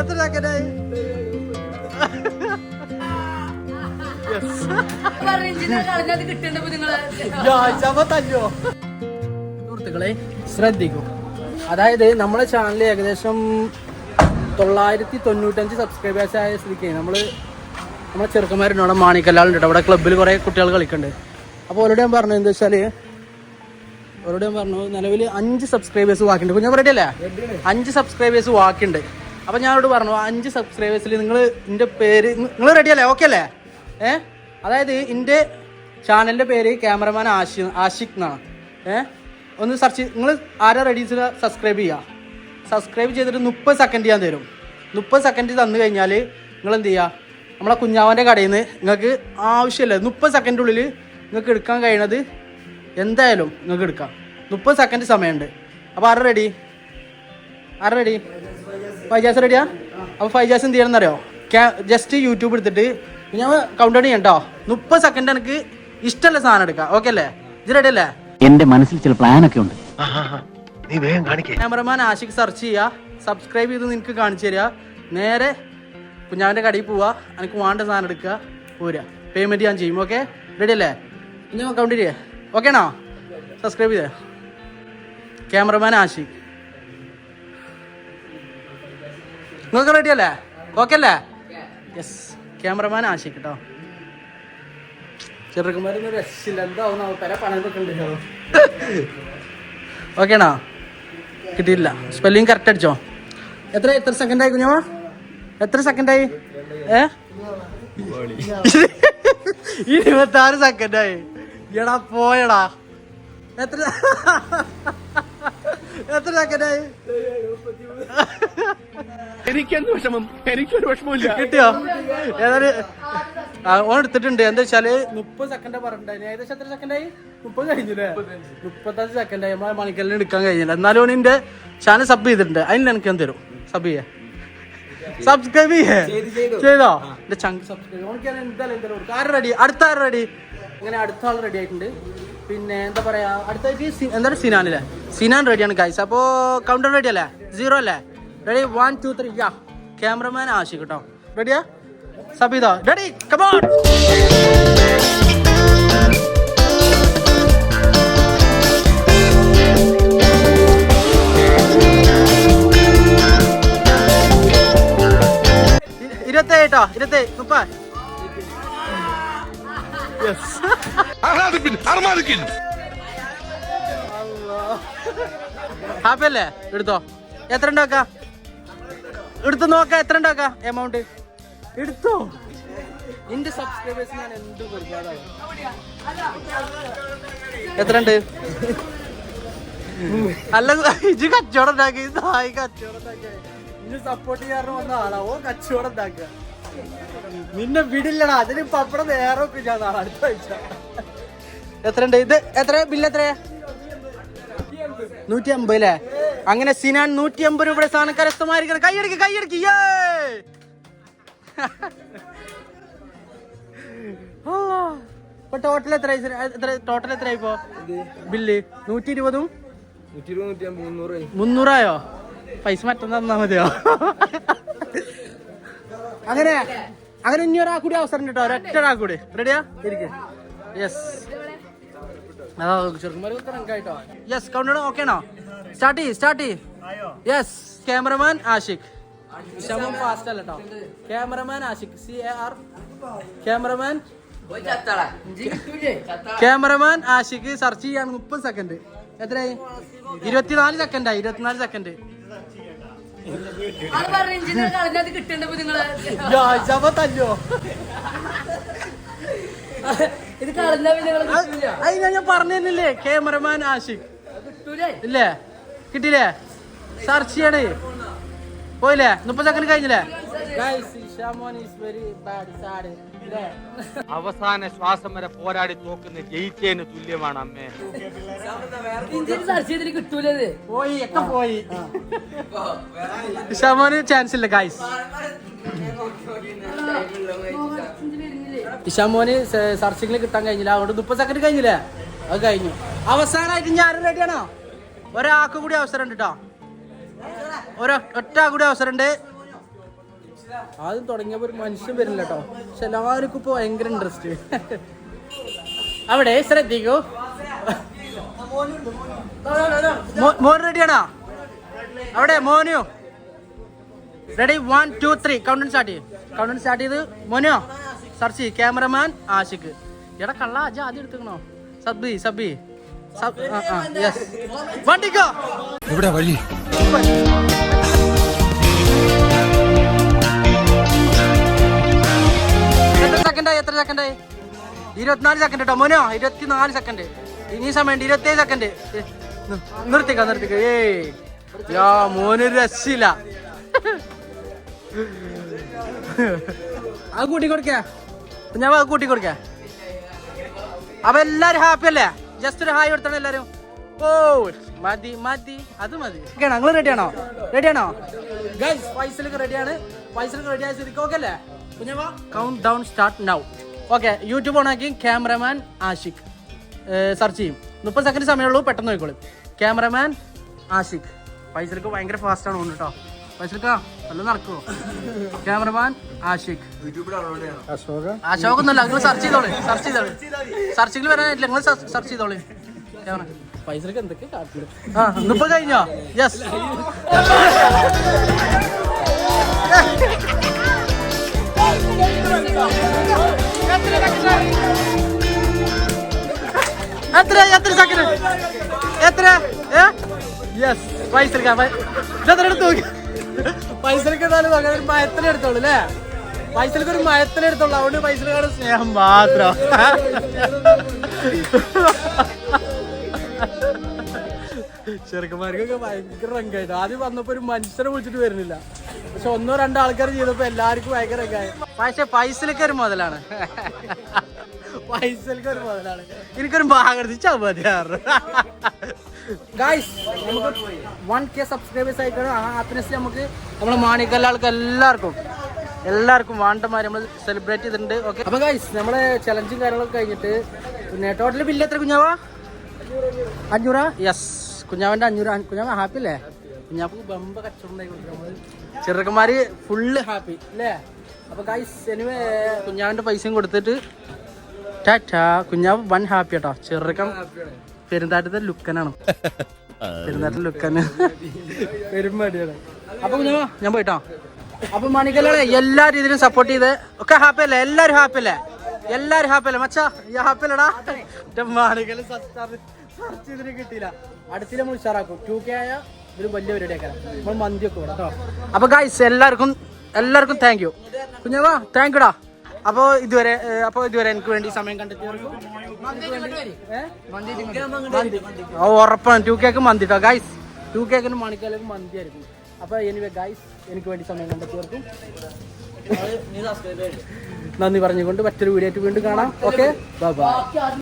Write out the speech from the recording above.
എത്ര സെക്കൻഡായി തല്ലോ. സുഹൃത്തുക്കളെ ശ്രദ്ധിക്കൂ. അതായത് നമ്മളെ ചാനൽ ഏകദേശം തൊള്ളായിരത്തി തൊണ്ണൂറ്റഞ്ച് സബ്സ്ക്രൈബേഴ്സ് ആയ സ്ഥിതിക്ക് നമ്മൾ നമ്മളെ ചെറുക്കന്മാരുണ്ട് അവിടെ മാണിക്കല്ലാളുണ്ട് അവിടെ ക്ലബ്ബിൽ കുറേ കുട്ടികൾ കളിക്കുന്നുണ്ട് അപ്പോൾ അവരോട് ഞാൻ പറഞ്ഞു എന്താ വെച്ചാൽ അവരോട് ഞാൻ പറഞ്ഞു നിലവിൽ അഞ്ച് സബ്സ്ക്രൈബേഴ്സ് വാക്കുണ്ട്. ഞാൻ പറയട്ടെ അല്ലേ? അഞ്ച് സബ്സ്ക്രൈബേഴ്സ് ബാക്കിയുണ്ട് അപ്പോൾ ഞാനോട് പറഞ്ഞു അഞ്ച് സബ്സ്ക്രൈബേഴ്സിൽ നിങ്ങൾ എന്റെ പേര് നിങ്ങൾ റെഡി അല്ലേ? ഓക്കെ അല്ലേ? ഏ? അതായത് എന്റെ ചാനലിന്റെ പേര് ക്യാമറമാൻ ആഷി ആഷിഖ് എന്നാണ്. ഏ? ഒന്ന് സെർച്ച് നിങ്ങൾ ആരാ റെഡി സബ്സ്ക്രൈബ് ചെയ്യുക സബ്സ്ക്രൈബ് ചെയ്തിട്ട് മുപ്പത് സെക്കൻഡ് ഞാൻ തരും. മുപ്പത് സെക്കൻഡ് തന്നു കഴിഞ്ഞാൽ നിങ്ങൾ എന്ത് ചെയ്യുക നമ്മളെ കുഞ്ഞാവന്റെ കടയിൽ നിന്ന് നിങ്ങൾക്ക് ആവശ്യമില്ല മുപ്പത് സെക്കൻഡ് ഉള്ളിൽ നിങ്ങൾക്ക് എടുക്കാൻ കഴിയണത് എന്തായാലും നിങ്ങൾക്ക് എടുക്കാം. മുപ്പത് സെക്കൻഡ് സമയമുണ്ട്. അപ്പോൾ ആരാ റെഡി ആരാ റെഡി ഫൈജാസ് റെഡിയാ അപ്പോൾ ഫൈജാസ് എന്ത് ചെയ്യണം അറിയോ ക്യാ ജസ്റ്റ് യൂട്യൂബ് എടുത്തിട്ട് ഞാൻ കൗണ്ട് ഡൗൺ ചെയ്യണ്ടോ മുപ്പത് സെക്കൻഡ് എനിക്ക് ഇഷ്ടമുള്ള സാധനം എടുക്കാം. ഓക്കെ അല്ലേ? ഇത് റെഡി അല്ലേ? എന്റെ മനസ്സിൽ ചില പ്ലാൻ ഒക്കെ ഉണ്ട്. നീ വേഗം കാണിക്കേ. ക്യാമറമാൻ ആഷിക് സെർച്ച് ചെയ്യുക സബ്സ്ക്രൈബ് ചെയ്ത് നിനക്ക് കാണിച്ചു തരിക നേരെ കുഞ്ഞാവിന്റെ കടയിൽ പോവുക എനിക്ക് വേണ്ട സാധനം എടുക്കുക പോരുക പേയ്മെന്റ് ഞാൻ ചെയ്യും. ഓക്കെ റെഡി അല്ലേ? ഇനി കൗണ്ട് ചെയ്യേ. ഓക്കെ ആണോ? സബ്സ്ക്രൈബ് ചെയ്തേ. ക്യാമറമാൻ ആഷിഖ്. നിങ്ങൾക്ക് റെഡി അല്ലേ? ഓക്കെ അല്ലേ? യെസ് ക്യാമറമാൻ ആശയം കേട്ടോ ചെറുക്കന്മാരൊന്നും രക്ഷയില്ല. എന്താവും പണം കിട്ടിയില്ല സ്പെല്ലിങ് കറക്റ്റ് അടിച്ചോ? എത്ര എത്ര സെക്കൻഡ് ആയി കുഞ്ഞമ്മ? എത്ര സെക്കൻഡ് ആയി? ഏ? ഇരുപത്തി ആറ് സെക്കൻഡ് ആയി. എടാ പോയടാ. എത്ര? എത്ര ആയി എനിക്കെന്ത് വിഷമം? എനിക്കൊരു വിഷമമില്ല കിട്ടിയോ? ഏതായാലും ഓൺ എടുത്തിട്ടുണ്ട്. എന്താ വെച്ചാൽ മുപ്പത് സെക്കൻഡ് പറഞ്ഞിട്ടുണ്ടായി ഏകദേശം എത്ര സെക്കൻഡ് ആയി? മുപ്പത് കഴിഞ്ഞില്ലേ? മുപ്പത്തഞ്ച് സെക്കൻഡ് ആയി. നമ്മളെ മണിക്കലിന് എടുക്കാൻ കഴിഞ്ഞില്ല. എന്നാലും ഓണിന്റെ എന്റെ ചാനൽ സബ് ചെയ്തിട്ടുണ്ട്. അതിന് എനിക്ക് ഞാൻ തരും? സബ് ചെയ്യേ. സബ്സ്ക്രൈബ് ചെയ്യേ. ചെയ്തോ എന്റെ ചങ്ക് സബ്സ്ക്രൈബ് ഓണിക്കാൻ എന്തായാലും എന്തായാലും കൊടുക്കും. ആര് റെഡി അടുത്ത ആര് റെഡി അങ്ങനെ അടുത്ത ആൾ റെഡി ആയിട്ടുണ്ട്. പിന്നെ എന്താ പറയാ അടുത്തായിട്ട് എന്താണ് സിനാൻ അല്ലേ സിനാൻ റെഡിയാണ് ഗൈസ് അപ്പോ കൗണ്ടർ റെഡി അല്ലേ? സീറോ അല്ലേ? Ready one two three yeah cameraman Ashi കേട്ടോ റെഡിയാ സബ് ചെയ്തോ റെഡി കമോൺ ഇരുപത്തേട്ടോ ഇരുപത്തേ മുപ്പത്. അർമാദിക്കിൻ ഹാപ്പി അല്ലേ എടുത്തോ. എത്ര ഉണ്ടാക്ക? എടുത്ത് നോക്ക എത്ര ഉണ്ടാക്ക? എമൗണ്ട് എടുത്തോ. നിന്റെ സബ്സ്ക്രൈബേഴ്സ് ഞാൻ എന്ത് എത്ര ഉണ്ട്? അല്ല ഇജ് കച്ചവടം ഉണ്ടാക്കി. സായി കച്ചവടം ഉണ്ടാക്കിയ സപ്പോർട്ട് ചെയ്യാറ് വന്ന ആളാ. ഓ കച്ചവടം ഉണ്ടാക്കുക. നിന്നെ വിടില്ലടാ. അതിന് പപ്പടം നേരെ ഒക്കെ ഞാൻ നാളെ അടുത്ത ആഴ്ച. എത്ര ഉണ്ട് ഇത് എത്ര? ബില്ല് എത്രയാ നൂറ്റി അമ്പത് അല്ലേ? അങ്ങനെ സിനാൻ നൂറ്റി അമ്പത് രൂപയുടെ സാധനം കരസ്ഥമായിരിക്കണം കൈയടിക്ക് കൈയടിക്ക്. ഇപ്പൊ ടോട്ടൽ എത്ര എത്ര ടോട്ടൽ എത്ര ഇപ്പോ? ബില്ല് നൂറ്റി ഇരുപതും മുന്നൂറായോ. പൈസ മറ്റം തന്നാ മതിയോ? അങ്ങനെ അങ്ങനെ ഇനി ഒരാൾ കൂടി അവസരം കേട്ടോ. ഒരൊറ്റ ഒരാൾ കൂടി. റെഡിയാ ഇരിക്കും യെസ് അതാ ചെറുക്കന്മാർ കേട്ടോ യെസ് കൗണ്ട് ഓക്കെ ആണോ? സ്റ്റാർട്ട് ചെയ്യ് സ്റ്റാർട്ട് ചെയ്യ്. Yes cameraman Ashiq. ശമം ഫാസ്റ്റ് അല്ല കേട്ടോ cameraman Ashiq. C A R cameraman cameraman Ashiq search ചെയ്യാൻ മുപ്പത് സെക്കൻഡ് എത്രയായി? ഇരുപത്തിനാല് സെക്കൻഡായി ഇരുപത്തിനാല് സെക്കൻഡ് തല്ലോ ഇത് കളഞ്ഞാ പിന്നെ നിങ്ങൾ ഞാൻ പറഞ്ഞു ക്യാമറമാൻ ആഷിഖ്? ഇല്ലേ? കിട്ടിയില്ലേ? സെർച്ച് ചെയ്യണേ പോയില്ലേ? മുപ്പത് സെക്കൻഡ് കഴിഞ്ഞില്ലേ? അവസാന ശ്വാസം വരെ പോരാടി തോക്കുന്ന ജയിച്ചതിന് തുല്യമാണ് അമ്മേ. പോയി ഒക്കെ പോയി. ഷമോന് ചാൻസ് ഇല്ല ഗായ്സ്? ഇഷാമോന് സർച്ചിങ്ങിൽ കിട്ടാൻ കഴിഞ്ഞില്ല. അതുകൊണ്ട് മുപ്പത് സെക്കൻഡ് കഴിഞ്ഞില്ലേ? അത് കഴിഞ്ഞു. അവസാനമായിട്ട് ഞാൻ റെഡിയാണോ ഒരാൾക്ക് കൂടി അവസരം ഉണ്ട് കേട്ടോ ഒരു ഒറ്റ കൂടി അവസരം ഉണ്ട് ആദ്യം തുടങ്ങിയപ്പോൾ ഒരു മനുഷ്യൻ വരില്ല കേട്ടോ പക്ഷെ എല്ലാവർക്കും ഇപ്പോൾ ഭയങ്കര ഇൻട്രസ്റ്റ് അവിടെ ശ്രദ്ധിക്കൂ. മോൻ റെഡിയാണോ അവിടെ മോനു. Ready one two three countdown start ചെയ്യും. കൗണ്ടൻ സ്റ്റാർട്ട് ചെയ്ത്. മോനോ? സെർച്ച് ചെയ്യ് ക്യാമറമാൻ ആഷിക്ക് എടാ കള്ള അജ ആദ്യം എടുത്തുക്കണോ? സബ്ബി സബ്ബി. യെസ് വണ്ടിക്കോ? ഇവിടെ വഴി? എത്ര സെക്കൻഡായി എത്ര സെക്കൻഡായി ഇരുപത്തിനാല് സെക്കൻഡ് കേട്ടോ മോനോ ഇരുപത്തിനാല് സെക്കൻഡ് ഇനി സമയം ഇരുപത്തേഴ് സെക്കൻഡ് നിർത്തിക്ക നിർത്തിക്ക. ഏയ്. യാ മോന് രസില്ല അത് കൂട്ടി കൊടുക്ക. ഞാൻ കൂട്ടി കൊടുക്ക. അപ്പൊ എല്ലാരും ഹാപ്പി അല്ലേ? ജസ്റ്റ് ഒരു ഹായ് കൊടുത്തണം എല്ലാരും. ഓ മതി മതി. അത് മതി. നിങ്ങൾ റെഡിയാണോ റെഡിയാണോ ഗൈസ് പൈസലൊക്കെ റെഡിയാണ് പൈസലൊക്കെ റെഡി ആയ ഓക്കെ അല്ലേ? Countdown start now okay YouTube ഓണാക്കി ക്യാമറമാൻ ആഷിഖ് സെർച്ച് ചെയ്യും. മുപ്പത് സെക്കൻഡ് സമയമുള്ളൂ പെട്ടെന്ന് നോക്കിക്കോളും ക്യാമറമാൻ ആഷിഖ് പൈസലൊക്കെ ഭയങ്കര ഫാസ്റ്റ് ആണ് കേട്ടോ പൈസലൊക്കെ നല്ല നടക്കുവോ ക്യാമറമാൻ ആഷിഖ്. അശോക്. ഒന്നല്ല നിങ്ങൾ സെർച്ച് ചെയ്തോളെ സെർച്ച് ചെയ്തോളെ. സെർച്ചിങ്ങിൽ വരാനായിട്ടില്ല നിങ്ങൾ സെർച്ച് ചെയ്തോളെ. പൈസക്ക് എന്തൊക്കെ കാട്ടില്ല ആ ഇന്നിപ്പോ കഴിഞ്ഞോ? യെസ് എത്ര എത്ര സെക്കൻഡ് എത്ര? യെസ് പൈസ എടുക്കാം എത്ര എടുത്ത് നോക്കി? പൈസ അങ്ങനെ ഒരു മയത്തിന് എടുത്തോളൂ അല്ലേ? പൈസക്ക് ഒരു മയത്തിന് എടുത്തോളൂ. അതുകൊണ്ട് പൈസക്കാരുടെ സ്നേഹം മാത്രം. ചെറുക്കന്മാർക്കൊക്കെ ഭയങ്കര രംഗായിട്ട്. ആദ്യം വന്നപ്പോ ഒരു മനുഷ്യനെ വിളിച്ചിട്ട് വരുന്നില്ല. പക്ഷെ ഒന്നോ രണ്ടോ ആൾക്കാർ ചെയ്തപ്പോ എല്ലാവർക്കും ഭയങ്കര റങ്കായി പക്ഷെ പൈസലൊക്കെ ഒരു മുതലാണ്. പൈസലൊക്കെ ഒരു മുതലാണ്. എനിക്കൊരു ഭാഗം മതിയാറ് ഗായ്സ് നമുക്ക് വൺ കെ സബ്സ്ക്രൈബേഴ്സ് ആയിക്കാണ് ആ ഹാപ്പിനെസ് നമുക്ക് നമ്മുടെ മാണിക്കല്ലാൾക്ക് എല്ലാവർക്കും എല്ലാവർക്കും വാണ്ടമാര് നമ്മൾ സെലിബ്രേറ്റ് ചെയ്തിട്ടുണ്ട്. ഓക്കെ അപ്പൊ ഗായ്സ് നമ്മളെ ചലഞ്ചും കാര്യങ്ങളൊക്കെ കഴിഞ്ഞിട്ട് പിന്നെ ടോട്ടൽ ബില്ല് എത്ര കുഞ്ഞാവാ? അഞ്ഞൂറാ? യെസ് കുഞ്ഞാവന്റെ അഞ്ഞൂറ്. കുഞ്ഞാവ ഹാപ്പി അല്ലേ? കുഞ്ഞാപ്പ് ബമ്പ കച്ചവടം ചെറുക്കന്മാർ ഫുള്ള് ഹാപ്പി അല്ലേ? അപ്പൊ ഗൈസ് എനിവേ കുഞ്ഞാവിന്റെ പൈസയും കൊടുത്തിട്ട് ടാറ്റാ. കുഞ്ഞാവ് വൺ ഹാപ്പി കേട്ടോ ചെറുക്കൻ പെരുന്താട്ടത്തെ ലുക്കനാണ്. പെരുന്താട്ട ലുക്കന്. പെരുമാടിയാണ് അപ്പൊ കുഞ്ഞാവ ഞാൻ പോയിട്ടോ? അപ്പൊ മണിക്കല്ലേ എല്ലാ രീതിയിലും സപ്പോർട്ട് ചെയ്ത് ഒക്കെ ഹാപ്പി അല്ലേ? എല്ലാരും ഹാപ്പി അല്ലേ? എല്ലാരും ഹാപ്പി അല്ലേ? മച്ചാ ഈ ഹാപ്പി അല്ലടാ? മാണിക്കൽ സെർച്ച് ചെയ്തിട്ട് കിട്ടിയില്ല. അടുത്തില്ല നമ്മൾ ഉഷാറാക്കും. ടു കെ ആയ ഒരു വലിയ പരിപാടിയൊക്കെ നമ്മൾ മന്തി ഒക്കെ കേട്ടോ. അപ്പൊ ഗായ്സ് എല്ലാവർക്കും എല്ലാവർക്കും താങ്ക് യു കുഞ്ഞവാ താങ്ക് യുടാ അപ്പോ ഇതുവരെ അപ്പോൾ അപ്പോ ഇതുവരെ എനിക്ക് വേണ്ടി സമയം കണ്ടെത്തിയവർക്ക് ഉറപ്പാണ്. ടു കേക്ക് മന്തി കേട്ടോ ഗൈസ് ടു കേക്കിന് മണിക്കാലേക്ക് മന്തി ആയിരിക്കും. അപ്പൊ എനിവേ ഗൈസ് എനിക്ക് വേണ്ടി സമയം കണ്ടെത്തിയവർക്കും നന്ദി പറഞ്ഞുകൊണ്ട് മറ്റൊരു വീഡിയോ ആയിട്ട് വീണ്ടും കാണാം. Okay bye